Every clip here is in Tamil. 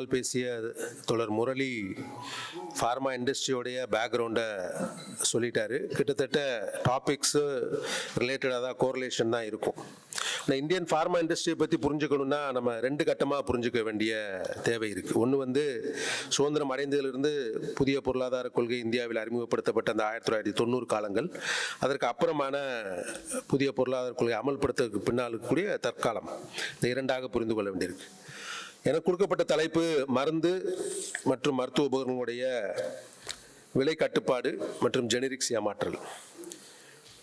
முன்னால் பேசிய தொடர் முரளி ஃபார்மா இண்டஸ்ட்ரியோடைய பேக்ரவுண்டை சொல்லிட்டாரு. கிட்டத்தட்ட டாபிக்ஸு ரிலேட்டடாக தான் கோரிலேஷன் தான் இருக்கும். இந்த இந்தியன் ஃபார்மா இண்டஸ்ட்ரியை பற்றி புரிஞ்சுக்கணும்னா நம்ம ரெண்டு கட்டமாக புரிஞ்சுக்க வேண்டிய தேவை இருக்குது ஒன்று வந்து சுதந்திரம் அடைந்ததிலிருந்து புதிய பொருளாதார கொள்கை இந்தியாவில் அறிமுகப்படுத்தப்பட்ட அந்த ஆயிரத்தி தொள்ளாயிரத்தி தொண்ணூறு காலங்கள். அதற்கு அப்புறமான புதிய பொருளாதார கொள்கை அமல்படுத்துவதற்கு பின்னால் இருக்கக்கூடிய தற்காலம். இந்த இரண்டாக புரிந்து கொள்ள வேண்டியிருக்கு. எனக்கு கொடுக்கப்பட்ட தலைப்பு மருந்து மற்றும் மருத்துவ உபகரணங்களுடைய விலை கட்டுப்பாடு மற்றும் ஜெனரிக்ஸ் ஏமாற்றல்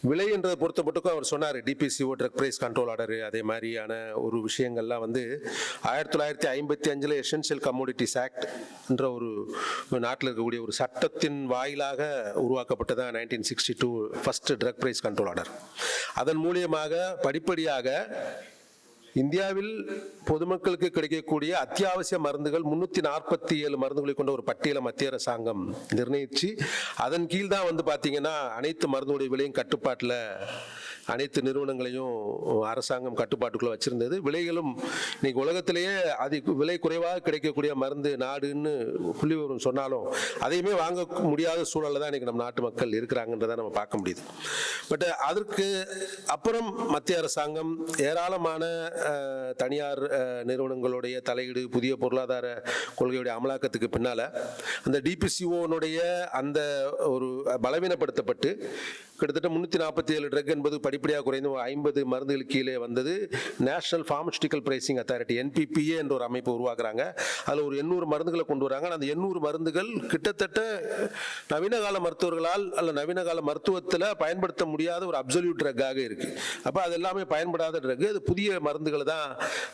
விலை என்றதை பொறுத்த மட்டுக்கும் அவர் சொன்னார் DPCO drug price control order அதே மாதிரியான ஒரு விஷயங்கள்லாம் வந்து ஆயிரத்தி தொள்ளாயிரத்தி ஐம்பத்தி அஞ்சில் எசென்ஷியல் கம்யூனிட்டிஸ் ஆக்ட் என்ற ஒரு நாட்டில் இருக்கக்கூடிய ஒரு சட்டத்தின் வாயிலாக உருவாக்கப்பட்டதான் nineteen sixty two first drug price control order அதன் மூலியமாக படிப்படியாக இந்தியாவில் பொதுமக்களுக்கு கிடைக்கக்கூடிய அத்தியாவசிய மருந்துகள் முன்னூத்தி நாற்பத்தி ஏழு மருந்துகளை கொண்ட ஒரு பட்டியலை மத்திய அரசாங்கம் நிர்ணயிச்சு அதன் கீழ் தான் வந்து பாத்தீங்கன்னா அனைத்து மருந்துடைய விலையும் கட்டுப்பாட்டில் அனைத்து நிறுவனங்களையும் அரசாங்கம் கட்டுப்பாட்டுக்குள்ள வச்சிருந்தது. விலைகளும் இன்னைக்கு உலகத்திலேயே அது விலை குறைவாக கிடைக்கக்கூடிய மருந்து நாடுன்னு புள்ளி விவரம் சொன்னாலும் அதையுமே வாங்க முடியாத சூழலில் தான் இன்னைக்கு நம்ம நாட்டு மக்கள் இருக்கிறாங்கன்றதை நம்ம பார்க்க முடியுது. பட் அதற்கு அப்புறம் மத்திய அரசாங்கம் ஏராளமான தனியார் நிறுவனங்களுடைய தலையீடு புதிய பொருளாதார கொள்கையுடைய அமலாக்கத்துக்கு பின்னால் அந்த டிபிசிஓனுடைய அந்த ஒரு பலவீனப்படுத்தப்பட்டு கிட்டத்தட்ட முன்னூற்றி நாற்பத்தி ஏழு ட்ரக் என்பது படிப்படியாக குறைந்து ஐம்பது மருந்துகள் கீழே வந்தது. National pharmaceutical pricing authority NPPA என்ற ஒரு அமைப்பு உருவாக்குறாங்க. அதில் ஒரு எண்ணூறு மருந்துகளை கொண்டு வராங்க. அந்த எண்ணூறு மருந்துகள் கிட்டத்தட்ட நவீன கால மருத்துவர்களால் அல்ல நவீன கால மருத்துவத்தில் பயன்படுத்த முடியாத ஒரு அப்சல்யூட் ட்ரக்காக இருக்கு. அப்போ அது எல்லாமே பயன்படாத ட்ரக் அது புதிய மருந்துகளை தான்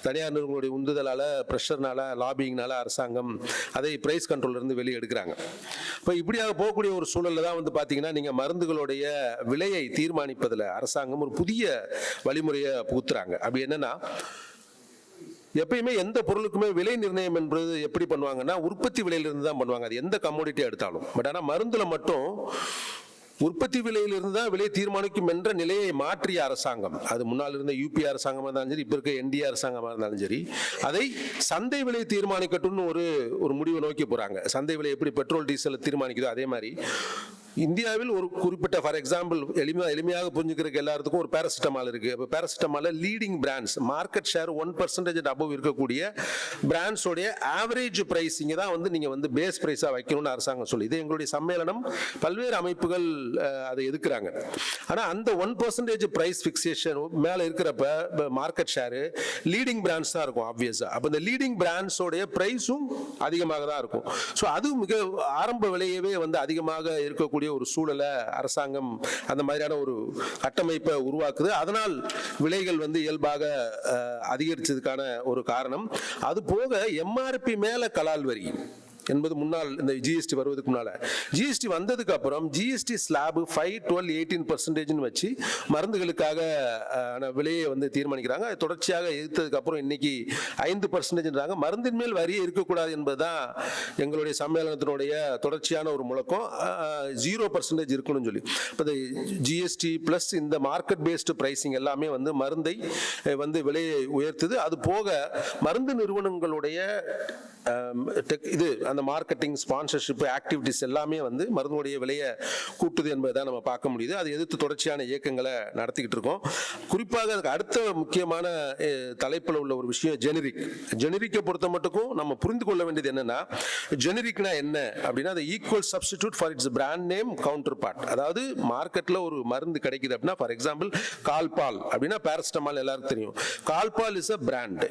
தனியார் நிறுவனங்களுடைய உந்துதலால் ப்ரெஷர்னால லாபிங்னால அரசாங்கம் அதை பிரைஸ் கண்ட்ரோல்லேருந்து வெளியே எடுக்கிறாங்க. இப்போ இப்படியாக போகக்கூடிய ஒரு சூழலில் தான் வந்து பார்த்தீங்கன்னா நீங்கள் மருந்துகளுடைய விலையை தீர்மானிப்பதில் அரசாங்கம் ஒரு புதிய வழிமுறையை புகுத்துறாங்க. அப்படி என்னன்னா எப்பயுமே எந்த பொருளுக்குமே விலை நிர்ணயம் என்பது எப்படி பண்ணுவாங்கன்னா உற்பத்தி விலையிலிருந்து தான் பண்ணுவாங்க. அது எந்த கமோடிட்டி எடுத்தாலும். பட் ஆனால் மருந்தில் மட்டும் உற்பத்தி விலையிலிருந்து தான் விலை தீர்மானிக்கும் என்ற நிலையை மாற்றிய அரசாங்கம். அது முன்னால் இருந்த யூபி அரசாங்கமாக இருந்தாலும் சரி இப்போ இருக்க என்டிஏ அரசாங்கமாக இருந்தாலும் சரி அதை சந்தை விலையை தீர்மானிக்கட்டும்னு ஒரு ஒரு முடிவை நோக்கி போகிறாங்க சந்தை விலை எப்படி பெட்ரோல் டீசலை தீர்மானிக்குதோ அதே மாதிரி இந்தியாவில் ஒரு குறிப்பிட்ட ஃபார் எக்ஸாம்பிள் எளிமையா எளிமையாக புரிஞ்சுக்கிறதுக்கு எல்லாத்துக்கும் ஒரு பேரசிட்டமால் இருக்கு. இப்போ paracetamol leading brands market share one percentage above இருக்கக்கூடிய பிராண்ட்ஸோடைய ஆவரேஜ் பிரைஸிங்க தான் வந்து நீங்க வந்து பேஸ் ப்ரைஸாக வைக்கணும்னு அரசாங்கம் சொல்லி இது எங்களுடைய சம்மேளனம். பல்வேறு அமைப்புகள் அதை எதுக்குறாங்க ஆனால் அந்த ஒன் பர்சன்டேஜ் பிரைஸ் ஃபிக்ஸேஷன் மேலே இருக்கிறப்ப மார்க்கெட் ஷேரு லீடிங் பிராண்ட்ஸ் தான் இருக்கும் ஆப்வியஸாக அப்போ இந்த லீடிங் பிராண்ட்ஸோடைய பிரைஸும் அதிகமாக தான் இருக்கும். ஸோ அது மிக ஆரம்ப விலையவே வந்து அதிகமாக இருக்கக்கூடிய ஒரு சூழலை அரசாங்கம் அந்த மாதிரியான ஒரு கட்டமைப்பை உருவாக்குது. அதனால் விலைகள் வந்து இயல்பாக அதிகரித்ததுக்கான அதிகரிச்சதுக்கான ஒரு காரணம். அது போக எம்ஆர்பி மேல கலால் வரி. என்பது முன்னால் இந்த ஜிஎஸ்டி வருவதுக்கு முன்னால. ஜிஎஸ்டி வந்ததுக்கு அப்புறம் GST slab five twelve eighteen பர்சன்டேஜ்னு வச்சு மருந்துகளுக்காக ஆன விலையை வந்து தீர்மானிக்கிறாங்க. அதை தொடர்ச்சியாக எதிர்த்ததுக்கு அப்புறம் இன்னைக்கு ஐந்து பர்சன்டேஜ்ன்றாங்க மருந்தின் மேல் வரியே இருக்கக்கூடாது என்பதுதான் எங்களுடைய சம்மேளனத்தினுடைய தொடர்ச்சியான ஒரு முழக்கம். ஜீரோ பர்சன்டேஜ் இருக்கணும்னு சொல்லி. இப்போ இந்த ஜிஎஸ்டி ப்ளஸ் இந்த மார்க்கெட் பேஸ்டு ப்ரைசிங் எல்லாமே வந்து மருந்தை வந்து விலையை உயர்த்துது. அது போக மருந்து நிறுவனங்களுடைய டெக் இது அந்த மார்க்கெட்டிங் ஸ்பான்சர்ஷிப் ஆக்டிவிட்டிஸ் எல்லாமே வந்து மருந்துடைய விலையை கூட்டுது என்பதை தான் நம்ம பார்க்க முடியுது. அது எதிர்த்து தொடர்ச்சியான இயக்கங்களை நடத்திக்கிட்டு இருக்கோம். குறிப்பாக அதுக்கு அடுத்த முக்கியமான தலைப்பில் உள்ள ஒரு விஷயம் ஜெனரிக் ஜெனரிக்கை பொறுத்த மட்டுக்கும் நம்ம புரிந்து கொள்ள வேண்டியது என்னன்னா ஜெனரிக்னா என்ன அப்படின்னா அது equal substitute for its brand name counterpart அதாவது மார்க்கெட்டில் ஒரு மருந்து கிடைக்குது அப்படின்னா ஃபார் எக்ஸாம்பிள் கால்பால் அப்படின்னா பேரசிட்டமால் எல்லாருக்கும் தெரியும். Calpol is a brand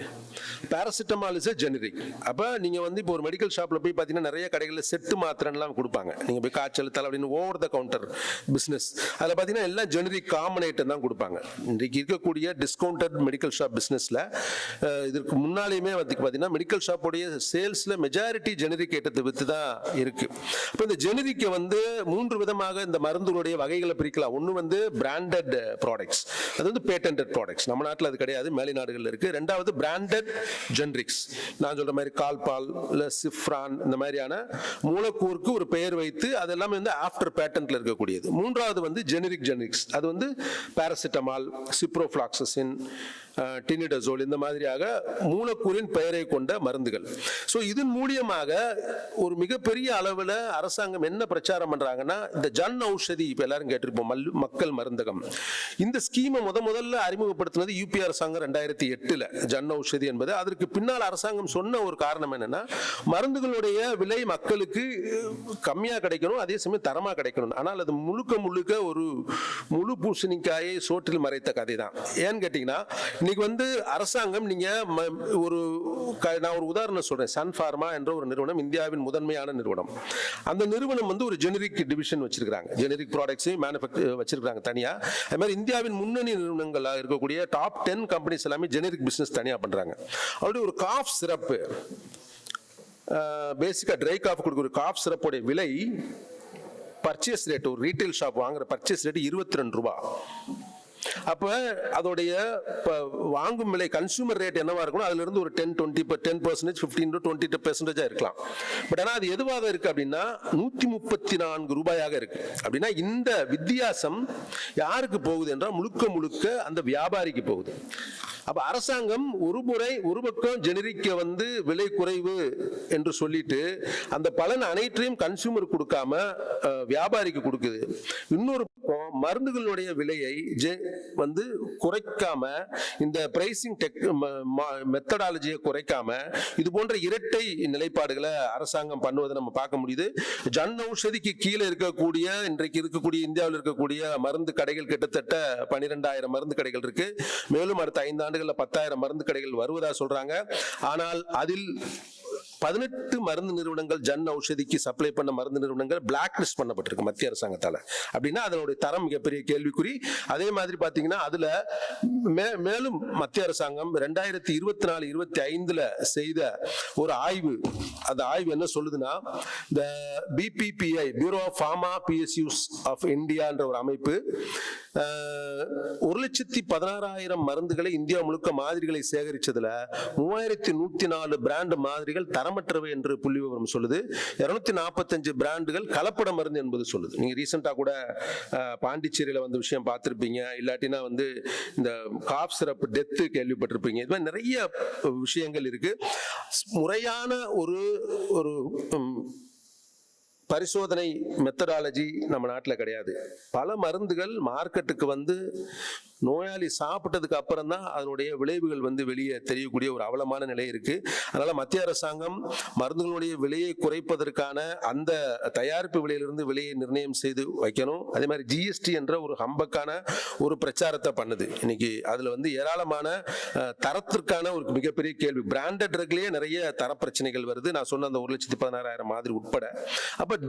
paracetamol is a generic அப்போ நீங்கள் வந்து இப்போ ஒரு மெடிக்கல் ஷாப்பில் போய் பார்த்தீங்கன்னா நிறைய கடைகளில் செட்டு மாத்திரன்லாம் கொடுப்பாங்க. நீங்கள் போய் காய்ச்சல் தலை அப்படின்னு ஓவர் த கவுண்டர் பிஸ்னஸ் அதில் பார்த்தீங்கன்னா எல்லாம் ஜெனரிக் காமன் ஐட்டம் தான் கொடுப்பாங்க. இன்றைக்கு இருக்கக்கூடிய டிஸ்கவுண்டட் மெடிக்கல் ஷாப் பிஸ்னஸில் இதற்கு முன்னாலேயுமே வந்து பார்த்தீங்கன்னா மெடிக்கல் ஷாப்போடைய சேல்ஸில் மெஜாரிட்டி ஜெனரிக் ஐட்டத்தை விற்று தான் இருக்குது இப்போ இந்த ஜெனரிக்கை வந்து மூன்று விதமாக இந்த மருந்துகளுடைய வகைகளை பிரிக்கலாம். ஒன்று வந்து பிராண்டட் ப்ராடக்ட்ஸ் அது வந்து பேட்டன்ட் ப்ராடக்ட்ஸ் நம்ம நாட்டில் அது கிடையாது மேலை நாடுகளில் இருக்குது ரெண்டாவது பிராண்டட் ஜெனரிக்ஸ் நான் சொல்கிற மாதிரி கால்பால் இல்லை சிஃப்ரான் இந்த மாதிரியான மூலக்கூறுக்கு ஒரு பெயர் வைத்து அதெல்லாமே வந்து ஆஃப்டர் பேட்டன்ட்ல இருக்கக்கூடியது. மூன்றாவது வந்து ஜெனரிக் ஜெனரிக்ஸ் அது வந்து பாராசிட்டமால் சிப்ரோஃப்ளாக்சசின் டினிடசோல் இந்த மாதிரியாக மூலக்கூறின் பெயரை கொண்ட மருந்துகள். ஸோ இதன் மூலியமாக ஒரு மிகப்பெரிய அளவில் அரசாங்கம் என்ன பிரச்சாரம் பண்ணுறாங்கன்னா இந்த ஜன் ஔஷதி இப்போ எல்லாரும் கேட்டிருப்போம் மல் மக்கள் மருந்தகம். இந்த ஸ்கீமை முத முதல்ல அறிமுகப்படுத்தினது யூபி அரசாங்கம் ரெண்டாயிரத்தி எட்டில். ஜன் ஔஷதி என்பது. அதற்கு பின்னால் அரசாங்கம் சொன்ன ஒரு காரணம் என்னன்னா மருந்துகளுடைய விலை மக்களுக்கு கம்மியாக கிடைக்கணும் அதே சமயம் தரமாக கிடைக்கணும். ஆனால் அது முழுக்க முழுக்க ஒரு முழு பூசணிக்காயை சோற்றில் மறைத்த கதை தான் ஏன்னு கேட்டிங்கன்னா இன்னைக்கு வந்து அரசாங்கம் நீங்கள் ஒரு க- நான் ஒரு உதாரணம் சொல்கிறேன் சன் ஃபார்மா என்ற ஒரு நிறுவனம் இந்தியாவின் முதன்மையான நிறுவனம். அந்த நிறுவனம் வந்து ஒரு ஜெனரிக் டிவிஷன் வச்சிருக்காங்க ஜெனரிக் ப்ராடக்ட்ஸையும் மேனுஃபேக்சர் வச்சிருக்காங்க தனியாக அது மாதிரி இந்தியாவின் முன்னணி நிறுவனங்களாக இருக்கக்கூடிய டாப் டென் கம்பெனிஸ் எல்லாமே ஜெனரிக் பிஸ்னஸ் தனியாக பண்ணுறாங்க அப்படி ஒரு காஃப் சிறப்பு பேசிக்காக ட்ரை காஃப் கொடுக்குற காஃப் சிறப்புடைய விலை பர்ச்சேஸ் ரேட் ஒரு ரீட்டைல் ஷாப் வாங்குற பர்ச்சேஸ் ரேட் இருபத்தி ரெண்டு ரூபா. அப்போ அதோடைய இப்போ வாங்கும் விலை கன்சூமர் ரேட் என்னவா இருக்கணும் அதுலேருந்து ஒரு ten twenty ten percentage fifteen to twenty பர்சன்டேஜாக இருக்கலாம். பட் ஆனால் அது எதுவாக இருக்குது அப்படின்னா நூற்றி முப்பத்தி நான்கு ரூபாயாக இருக்குது அப்படின்னா இந்த வித்தியாசம் யாருக்கு போகுது என்றால் முழுக்க முழுக்க அந்த வியாபாரிக்கு போகுது. அப்ப அரசாங்கம் ஒரு முறை ஒரு பக்கம் ஜெனரிக்க வந்து விலை குறைவு என்று சொல்லிட்டு அந்த பலன் அனைத்தையும் கன்சியூமர் கொடுக்காம வியாபாரிக்கு கொடுக்குது. இன்னொரு பக்கம் மருந்துகளுடைய விலையை ஜெ- வந்து குறைக்காம இந்த பிரைசிங் டெக் மெத்தடாலஜியை குறைக்காம இது போன்ற இரட்டை நிலைப்பாடுகளை அரசாங்கம் பண்ணுவதை நம்ம பார்க்க முடியுது. ஜன் ஔஷதிக்கு கீழே இருக்கக்கூடிய இன்றைக்கு இருக்கக்கூடிய இந்தியாவில் இருக்கக்கூடிய மருந்து கடைகள் கிட்டத்தட்ட பனிரெண்டாயிரம் மருந்து கடைகள் இருக்கு. மேலும் அடுத்த ஐந்து ஆண்டுகளில் பத்தாயிரம் மருந்து கடைகள் வருவதாக சொல்றாங்க. ஆனால் அதில் பதினெட்டு மருந்து நிறுவனங்கள் ஜன் ஔஷதிக்கு சப்ளை பண்ண மருந்து நிறுவனங்கள் பிளாக் லிஸ்ட் பண்ணப்பட்டிருக்கு மத்திய அரசாங்கத்தால். அப்படின்னா அதனுடைய தரம் மிகப்பெரிய கேள்விக்குறி. அதே மாதிரி பார்த்தீங்கன்னா அதுல மே- மேலும் மத்திய அரசாங்கம் ரெண்டாயிரத்தி இருபத்தி நாலு இருபத்தி ஐந்துல செய்த ஒரு ஆய்வு. அந்த ஆய்வு என்ன சொல்லுதுன்னா இந்த BPPI bureau of pharma PSUs of இந்தியான்ற ஒரு அமைப்பு ஒரு லட்சத்தி பதினாறாயிரம் மருந்துகளை இந்தியா முழுக்க மாதிரிகளை சேகரிச்சதுல மூவாயிரத்தி நூத்தி நாலு பிராண்ட் மாதிரிகள் தரமற்றவை என்று புள்ளி விவரம் சொல்லுது. இருநூத்தி நாற்பத்தஞ்சு பிராண்டுகள் கலப்பட மருந்து என்பது சொல்லுது. நீங்க ரீசெண்டாக கூட பாண்டிச்சேரியில் வந்து விஷயம் பார்த்துருப்பீங்க. இல்லாட்டினா வந்து இந்த காப் சிறப்பு டெத்து கேள்விப்பட்டிருப்பீங்க. இது மாதிரி நிறைய விஷயங்கள் இருக்கு. முறையான ஒரு ஒரு பரிசோதனை மெத்தடாலஜி நம்ம நாட்டில் கிடையாது. பல மருந்துகள் மார்க்கெட்டுக்கு வந்து நோயாளி சாப்பிட்டதுக்கு அப்புறம் தான் அதனுடைய விளைவுகள் வந்து வெளியே தெரியக்கூடிய ஒரு அவலமான நிலை இருக்கு. அதனால மத்திய அரசாங்கம் மருந்துகளுடைய விலையை குறைப்பதற்கான அந்த தயாரிப்பு விலையிலிருந்து விலையை நிர்ணயம் செய்து வைக்கணும். அதே மாதிரி ஜிஎஸ்டி என்ற ஒரு ஹம்பக்கான ஒரு பிரச்சாரத்தை பண்ணுது. இன்னைக்கு அதுல வந்து ஏராளமான தரத்திற்கான ஒரு மிகப்பெரிய கேள்வி. பிராண்டட் ட்ரக்லயே நிறைய தர பிரச்சனைகள் வருது. நான் சொன்ன அந்த ஒரு லட்சத்தி பதினாறாயிரம் மாதிரி உட்பட. அப்ப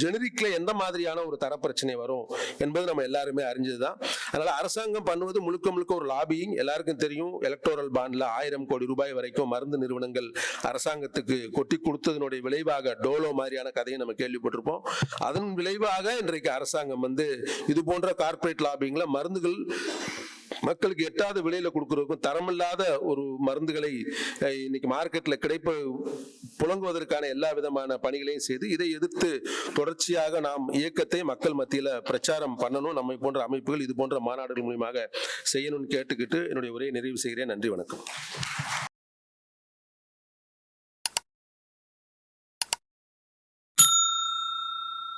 ஜெனரிக்ல எந்த மாதிரியான ஒரு தர பிரச்சனை வரும் என்பது நம்ம எல்லாருமே அறிஞ்சதுதான். அதனால அரசாங்கம் பண்ணுவது முழுக்க முழுக்க ஒரு லாபியிங் எல்லாருக்கும் தெரியும் எலக்டோரல் பாண்ட்ல ஆயிரம் கோடி ரூபாய் வரைக்கும் மருந்து நிறுவனங்கள் அரசாங்கத்துக்கு கொட்டி கொடுத்ததனுடைய விளைவாக டோலோ மாதிரியான கதையை நம்ம கேள்விப்பட்டிருப்போம். அதன் விளைவாக இன்றைக்கு அரசாங்கம் வந்து இது போன்ற கார்ப்பரேட் லாபிங்ல மருந்துகள் மக்களுக்கு எட்டாத விலையில கொடுக்கறதுக்கும் தரமில்லாத ஒரு மருந்துகளை இன்னைக்கு மார்க்கெட்ல கிடைப்ப புழங்குவதற்கான எல்லா விதமான பணிகளையும் செய்து இதை எதிர்த்து தொடர்ச்சியாக நாம் இயக்கத்தை மக்கள் மத்தியில் பிரச்சாரம் பண்ணணும். நம்மை போன்ற அமைப்புகள் இது போன்ற மாநாடுகள் மூலியமாக செய்யணும்னு கேட்டுக்கிட்டு என்னுடைய உரையை நிறைவு செய்கிறேன். நன்றி வணக்கம்.